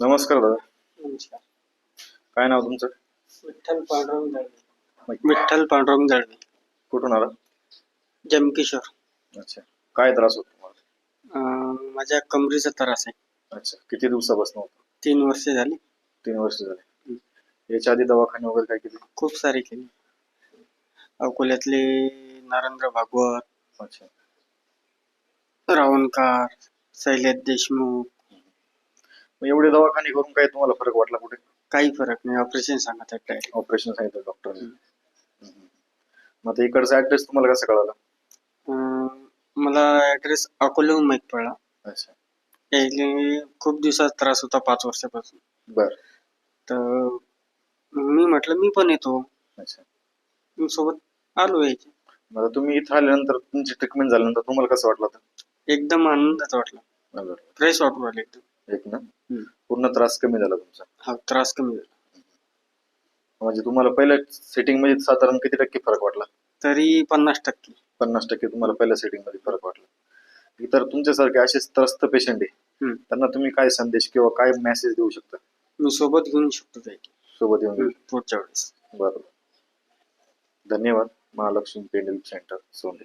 नमस्कार दादा. नमस्कार. काय नाव तुमचं? विठ्ठल पांडुरंग दळवे विठ्ठल पांडुरंग दळवे कुठून आला? जमकिशोर अच्छा. काय त्रास होतो तुम्हाला? अं, माझ्या कमरेचा त्रास आहे. अच्छा. किती दिवसापासून होतो? तीन वर्षे झाली. तीन वर्ष झाले. याच्या आधी दवाखाने वगैरे काय केले? खूप सारी केली. अकोल्यातले नरेंद्र भागवत अच्छा. रावणकार शैलेश देशमुख मग एवढे दवाखाने करून काय तुम्हाला फरक वाटला कुठे? काही फरक नाही. ऑपरेशन सांगत आहेत. ऑपरेशन सांगितलं डॉक्टरने मग आता इकडचा ऍड्रेस तुम्हाला कसं कळाला? अं, मला ऍड्रेस अकोल्याहून माहीत पडला. अच्छा. यायले खूप दिवसात त्रास होता पाच वर्षापासून. बर. तर मी म्हटलं मी पण येतो. अच्छा. मी सोबत आलो यायचे. मग आता तुम्ही इथं आल्यानंतर तुमची ट्रीटमेंट झाल्यानंतर तुम्हाला कसं वाटलं एकदम आनंदाच वाटला. फ्रेश वाटू राहिलं एकदम. एक ना? पूर्ण त्रास कमी झाला तुमचा. हा त्रास कमी झाला. म्हणजे तुम्हाला पहिल्या सेटिंगमध्ये साधारण किती टक्के फरक वाटला? तरी पन्नास टक्के. पन्नास टक्के तुम्हाला पहिल्या सेटिंगमध्ये फरक वाटला. इतर तुमच्यासारखे असे त्रस्त पेशंट आहे. त्यांना तुम्ही काय संदेश किंवा काय मेसेज देऊ शकता? मी सोबत घेऊन शकतो सोबत येऊन पुढच्या वेळेस. बरोबर धन्यवाद. महालक्ष्मी पेंडल सेंटर सोंडे